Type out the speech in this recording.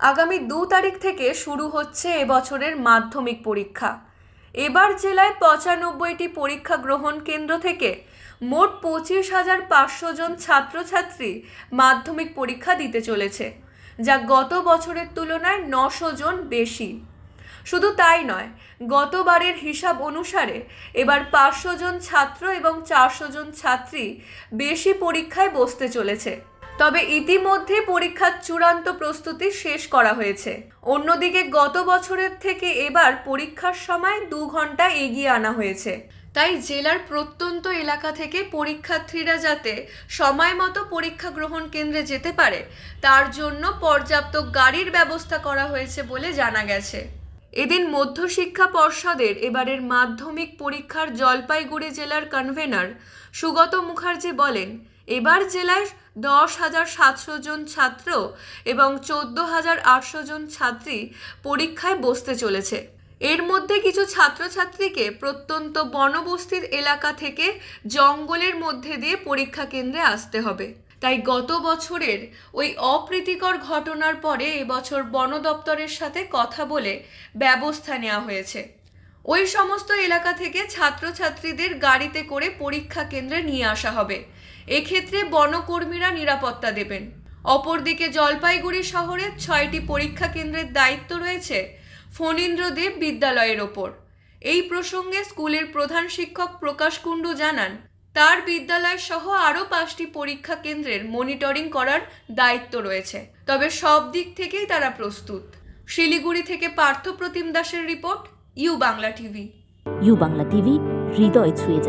আগামী দু তারিখ থেকে শুরু হচ্ছে এবছরের মাধ্যমিক পরীক্ষা। এবার জেলায় পঁচানব্বইটি পরীক্ষা গ্রহণ কেন্দ্র থেকে মোট পঁচিশ হাজার পাঁচশো জন ছাত্রছাত্রী মাধ্যমিক পরীক্ষা দিতে চলেছে, যা গত বছরের তুলনায় নশো জন বেশি। শুধু তাই নয়, গতবারের হিসাব অনুসারে এবার পাঁচশো জন ছাত্র এবং চারশো জন ছাত্রী বেশি পরীক্ষায় বসতে চলেছে। তবে ইতিমধ্যে পরীক্ষার চূড়ান্ত প্রস্তুতি শেষ করা হয়েছে। অন্যদিকে গত বছরের থেকে এবার পরীক্ষার সময় দু ঘণ্টা এগিয়ে আনা হয়েছে। তাই জেলার প্রত্যন্ত এলাকা থেকে পরীক্ষার্থীরা যাতে সময় মতো পরীক্ষা গ্রহণ কেন্দ্রে যেতে পারে, তার জন্য পর্যাপ্ত গাড়ির ব্যবস্থা করা হয়েছে বলে জানা গেছে। এদিন মধ্যশিক্ষা পর্ষদের এবারের মাধ্যমিক পরীক্ষার জলপাইগুড়ি জেলার কনভেনার সুগত মুখার্জি বলেন এবার জেলায় দশ হাজার সাতশো জন ছাত্র এবং চোদ্দ হাজার আটশো জন ছাত্রী পরীক্ষায় বসতে চলেছে। এর মধ্যে কিছু ছাত্রছাত্রীকে প্রত্যন্ত বনবস্তির এলাকা থেকে জঙ্গলের মধ্যে দিয়ে পরীক্ষা কেন্দ্রে আসতে হবে। তাই গত বছরের ওই অপ্রীতিকর ঘটনার পরে এবছর বন দপ্তরের সাথে কথা বলে ব্যবস্থা নেওয়া হয়েছে। ওই সমস্ত এলাকা থেকে ছাত্রছাত্রীদের গাড়িতে করে পরীক্ষা কেন্দ্রে নিয়ে আসা হবে। এক্ষেত্রে বনকর্মীরা নিরাপত্তা দেবেন। অপরদিকে জলপাইগুড়ি শহরে ছয়টি পরীক্ষা কেন্দ্রের দায়িত্ব রয়েছে ফণীন্দ্রদেব বিদ্যালয়ের ওপর। এই প্রসঙ্গে স্কুলের প্রধান শিক্ষক প্রকাশ কুণ্ডু জানান, তার বিদ্যালয় সহ আরও পাঁচটি পরীক্ষা কেন্দ্রের মনিটরিং করার দায়িত্ব রয়েছে, তবে সব দিক থেকেই তারা প্রস্তুত। শিলিগুড়ি থেকে পার্থ প্রতিম দাসের report, U Bangla TV. U Bangla TV, হৃদয় ছুঁয়ে যায়।